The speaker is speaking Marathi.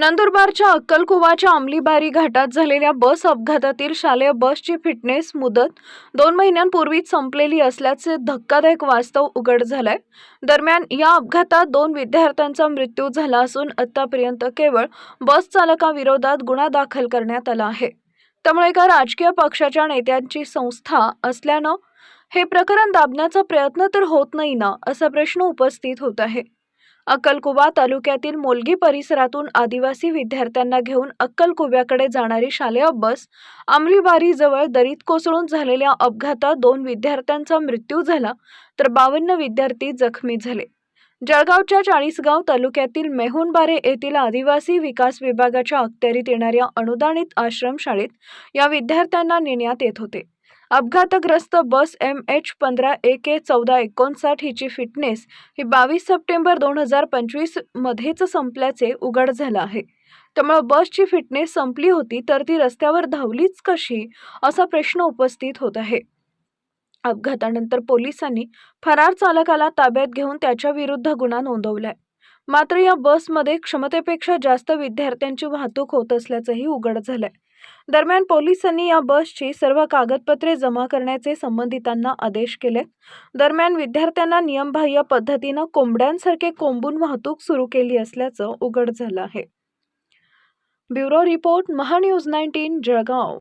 नंदुरबारच्या अक्कलकुवाच्या अंमलीबारी घाटात झालेल्या बस अपघातातील शालेय बसची फिटनेस मुदत दोन महिन्यांपूर्वीच संपलेली असल्याचे धक्कादायक वास्तव उघड झालंय. दरम्यान या अपघातात दोन विद्यार्थ्यांचा मृत्यू झाला असून आतापर्यंत केवळ बस चालकाविरोधात गुन्हा दाखल करण्यात आला आहे. त्यामुळे एका राजकीय पक्षाच्या नेत्यांची संस्था असल्यानं हे प्रकरण दाबण्याचा प्रयत्न तर होत नाही ना असा प्रश्न उपस्थित होत आहे. अक्कलकुवा तालुक्यातील मोलगी परिसरातून आदिवासी विद्यार्थ्यांना घेऊन अक्कलकुव्याकडे जाणारी शालेय बस अंमलीबारीजवळ दरीत कोसळून झालेल्या अपघातात दोन विद्यार्थ्यांचा मृत्यू झाला तर बावन्न विद्यार्थी जखमी झाले. जळगावच्या चाळीसगाव तालुक्यातील मेहुणबारे येथील आदिवासी विकास विभागाच्या अखत्यारीत येणाऱ्या अनुदानित आश्रमशाळेत या विद्यार्थ्यांना नेण्यात येत होते. अपघातग्रस्त बस एम एच पंधरा ए के चौदा एकोणसाठ हिची फिटनेस ही बावीस सप्टेंबर दोन हजार पंचवीस मध्येच संपल्याचे उघड झालं आहे. त्यामुळे बसची फिटनेस संपली होती तर ती रस्त्यावर धावलीच कशी? असा प्रश्न उपस्थित होत आहे. अपघातानंतर पोलिसांनी फरार चालकाला ताब्यात घेऊन त्याच्या विरुद्ध गुन्हा नोंदवलाय. मात्र या बसमध्ये क्षमतेपेक्षा जास्त विद्यार्थ्यांची वाहतूक होत असल्याचंही उघड झालंय. दरम्यान पोलिसांनी या बसची सर्व कागदपत्रे जमा करण्याचे संबंधितांना आदेश केले. दरम्यान विद्यार्थ्यांना नियमबाह्य पद्धतीनं कोंबड्यांसारखे कोंबून वाहतूक सुरू केली असल्याचं उघड झालं आहे. Bureau report Mahanews nineteen Jalgaon.